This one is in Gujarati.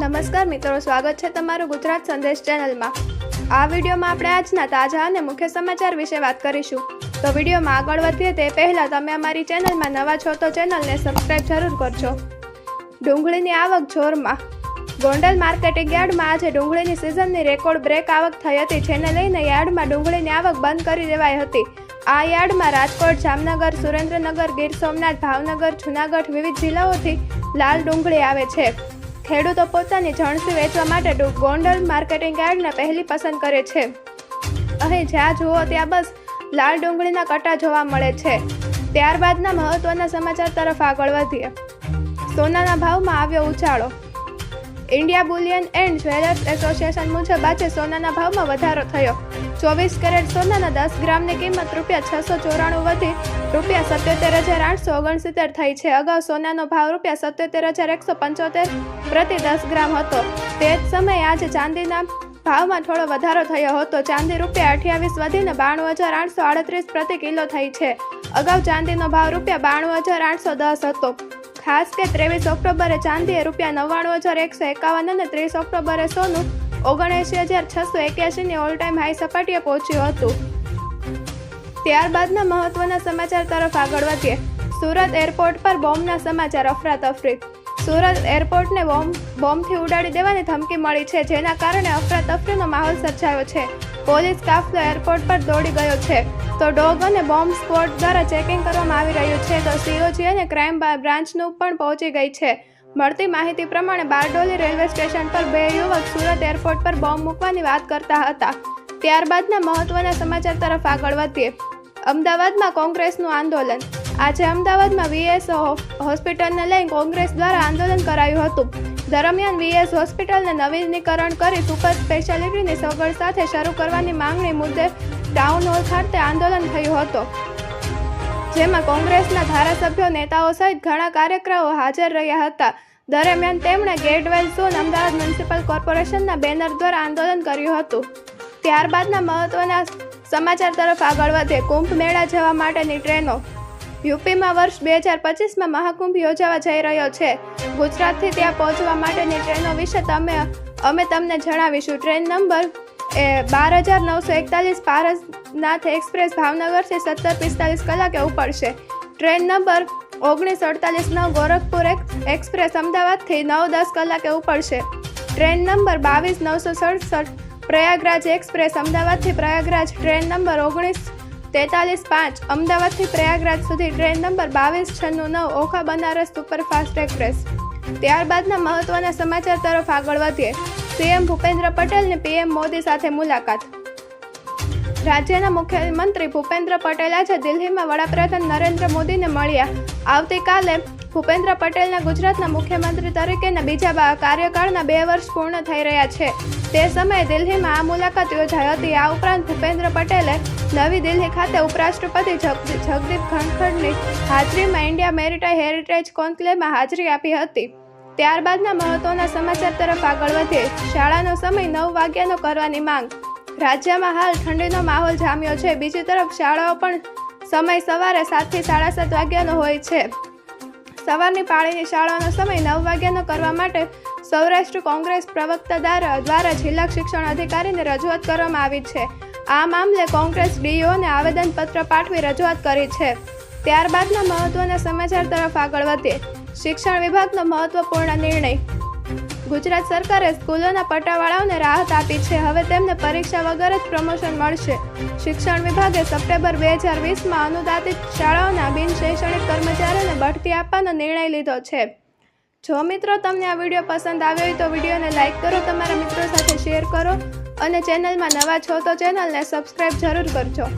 નમસ્કાર મિત્રો, સ્વાગત છે તમારું ગુજરાત સંદેશ ચેનલમાં. આ વિડીયોમાં આપણે આજના તાજા અને મુખ્ય સમાચાર વિશે વાત કરીશું. તો વિડીયોમાં આગળ વધીએ તે પહેલાં તમે અમારી ચેનલમાં નવા છો તો ચેનલને સબસ્ક્રાઇબ જરૂર કરજો. ડુંગળીની આવક જોરમાં. ગોંડલ માર્કેટિંગ યાર્ડમાં આજે ડુંગળીની સિઝનની રેકોર્ડ બ્રેક આવક થઈ હતી, જેને લઈને યાર્ડમાં ડુંગળીની આવક બંધ કરી દેવાઈ હતી. આ યાર્ડમાં રાજકોટ, જામનગર, સુરેન્દ્રનગર, ગીર સોમનાથ, ભાવનગર, જૂનાગઢ વિવિધ જિલ્લાઓથી લાલ ડુંગળી આવે છે. ખેડૂતો પોતાની જણસી વેચવા માટે ગોંડલ માર્કેટિંગ યાર્ડને પહેલી પસંદ કરે છે. અહીં જ્યાં જુઓ ત્યાં બસ લાલ ડુંગળીના કટા જોવા મળે છે. ત્યારબાદના મહત્વના સમાચાર તરફ આગળ વધીએ. સોનાના ભાવમાં આવ્યો ઉછાળો. India bullion and jewellers association મુજબ આજે સોનાના ભાવમાં વધારો થયો. ચોવીસ કેરેટ સોનાના દસ ગ્રામની કિંમત રૂપિયા છસો ચોરાણું વધી રૂપિયા સત્યોતેર હજાર આઠસો ઓગણસિત્તેર થઈ છે. અગાઉ સોનાનો ભાવ રૂપિયા સત્યોતેર હજાર એકસો પંચોતેર પ્રતિ દસ ગ્રામ હતો. તે જ સમયે આજે ચાંદીના ભાવમાં થોડો વધારો થયો હતો. ચાંદી રૂપિયા અઠ્યાવીસ વધીને બાણું હજાર આઠસો આડત્રીસ પ્રતિ કિલો થઈ છે. અગાઉ ચાંદીનો ભાવ રૂપિયા બાણું હજાર આઠસો દસ હતો. ખાસ કે ત્રેવીસ ઓક્ટોબરે ચાંદીએ રૂપિયા નવ્વાણું હજાર એકસો એકાવન અને ત્રીસ ઓક્ટોબરે સોનું ઓગણએંશી હજાર છસો એક્યાસીની ઓલ ટાઈમ હાઈ સપાટીએ પહોંચ્યું હતું. ત્યારબાદના મહત્વના સમાચાર તરફ આગળ વધીએ. સુરત એરપોર્ટ પર બોમ્બના સમાચાર અફરાતફરી. સુરત એરપોર્ટને બોમ્બ, બોમ્બથી ઉડાડી દેવાની ધમકી મળી છે, જેના કારણે અફરાતફરીનો માહોલ સર્જાયો છે. પોલીસ કાફલો એરપોર્ટ પર દોડી ગયો છે. તો ડોગ અને બોમ્બ સ્ક્વોડ દ્વારા ચેકિંગ કરવામાં આવી રહ્યું છે. તો સીઓજી અને ક્રાઇમ બ્રાન્ચનું પણ પહોંચી ગઈ છે. મળતી માહિતી પ્રમાણે બારડોલી રેલવે સ્ટેશન પર બે યુવક સુરત એરપોર્ટ પર બોમ્બ મૂકવાની વાત કરતા હતા. ત્યારબાદના મહત્વના સમાચાર તરફ આગળ વધીએ. અમદાવાદમાં કોંગ્રેસનું આંદોલન. આજે અમદાવાદમાં વીએસ હોસ્પિટલને લઈ કોંગ્રેસ દ્વારા આંદોલન કરાયું હતું. દરમિયાન વીએસ હોસ્પિટલને નવીનીકરણ કરી સુપર સ્પેશિયાલિટીની સગવડ સાથે શરૂ કરવાની માંગણી મુદ્દે ટાઉન હોલ ખાતે આંદોલન થયું હતું, જેમાં કોંગ્રેસના ધારાસભ્યો, નેતાઓ સહિત ઘણા કાર્યકરો હાજર રહ્યા હતા. દરમિયાન તેમણે get well zone Ahmedabad municipal કોર્પોરેશનના બેનર દ્વારા આંદોલન કર્યું હતું. ત્યારબાદના મહત્વના સમાચાર તરફ આગળ વધે. કુંભ મેળા જવા માટેની ટ્રેનો. યુપીમાં વર્ષ બે હજાર પચીસમાં મહાકુંભ યોજાવા જઈ રહ્યો છે. ગુજરાતથી ત્યાં પહોંચવા માટેની ટ્રેનો વિશે તમે, અમે તમને જણાવીશું. ટ્રેન નંબર એ બાર હજાર નવસો એકતાલીસ પારસનાથ એક્સપ્રેસ ભાવનગરથી સત્તર પિસ્તાલીસ કલાકે ઉપડશે. ટ્રેન નંબર ઓગણીસ અડતાલીસ નવ ગોરખપુર એક્સ- એક્સપ્રેસ અમદાવાદથી નવ દસ કલાકે ઉપડશે. ટ્રેન નંબર બાવીસ નવસો સડસઠ પ્રયાગરાજ એક્સપ્રેસ અમદાવાદથી પ્રયાગરાજ. ટ્રેન નંબર ઓગણીસ તેતાલીસ પાંચ અમદાવાદથી પ્રયાગરાજ સુધી. ટ્રેન નંબર બાવીસ છન્નું નવ ઓખા બનારસ સુપરફાસ્ટ એક્સપ્રેસ. ત્યારબાદના મહત્વના સમાચાર તરફ આગળ વધીએ. સીએમ ભૂપેન્દ્ર પટેલની પીએમ મોદી સાથે મુલાકાત. રાજ્યના મુખ્યમંત્રી ભૂપેન્દ્ર પટેલ આજે દિલ્હીમાં વડાપ્રધાન નરેન્દ્ર મોદીને મળ્યા. આવતીકાલે ભૂપેન્દ્ર પટેલના ગુજરાતના મુખ્યમંત્રી તરીકેના બીજા કાર્યકાળના બે વર્ષ પૂર્ણ થઈ રહ્યા છે. તે સમયે દિલ્હીમાં આ મુલાકાત યોજાઈ હતી. આ ઉપરાંત ભૂપેન્દ્ર પટેલે નવી દિલ્હી ખાતે ઉપરાષ્ટ્રપતિ જગદીપ ધનખડની હાજરીમાં ઇન્ડિયા મેરીટાઈ હેરિટેજ કોન્ક્લેવમાં હાજરી આપી હતી. ત્યારબાદના મહત્વના સમાચાર તરફ આગળ વધે. શાળાનો સમય નવ વાગ્યાનો કરવાની માંગ. રાજ્યમાં હાલ ઠંડીનો માહોલ જામ્યો છે. બીજી તરફ શાળાઓ પણ સમય સવારે સાતથી સાડા સાત વાગ્યાનો હોય છે. સવારની પાળીની શાળાનો સમય નવ વાગ્યાનો કરવા માટે સૌરાષ્ટ્ર કોંગ્રેસ પ્રવક્તા દ્વારા જિલ્લા શિક્ષણ અધિકારીને રજૂઆત કરવામાં આવી છે. આ મામલે કોંગ્રેસ ડીઓને આવેદનપત્ર પાઠવી રજૂઆત કરી છે. ત્યારબાદના મહત્વના સમાચાર તરફ આગળ વધીએ શિક્ષણ વિભાગનો મહત્વપૂર્ણ નિર્ણય. ગુજરાત સરકારે સ્કૂલોના પટાવાળાઓને રાહત આપી છે. હવે તેમને પરીક્ષા વગર જ પ્રમોશન મળશે. શિક્ષણ વિભાગે સપ્ટેમ્બર બે હજાર વીસમાં અનુદાનિત શાળાઓના બિન શૈક્ષણિક કર્મચારીઓને બઢતી આપવાનો નિર્ણય લીધો છે. જો મિત્રો તમને આ વીડિયો પસંદ આવ્યો હોય તો વિડીયોને લાઇક કરો, તમારા મિત્રો સાથે શેર કરો અને ચેનલમાં નવા છો તો ચેનલને સબસ્ક્રાઈબ જરૂર કરજો.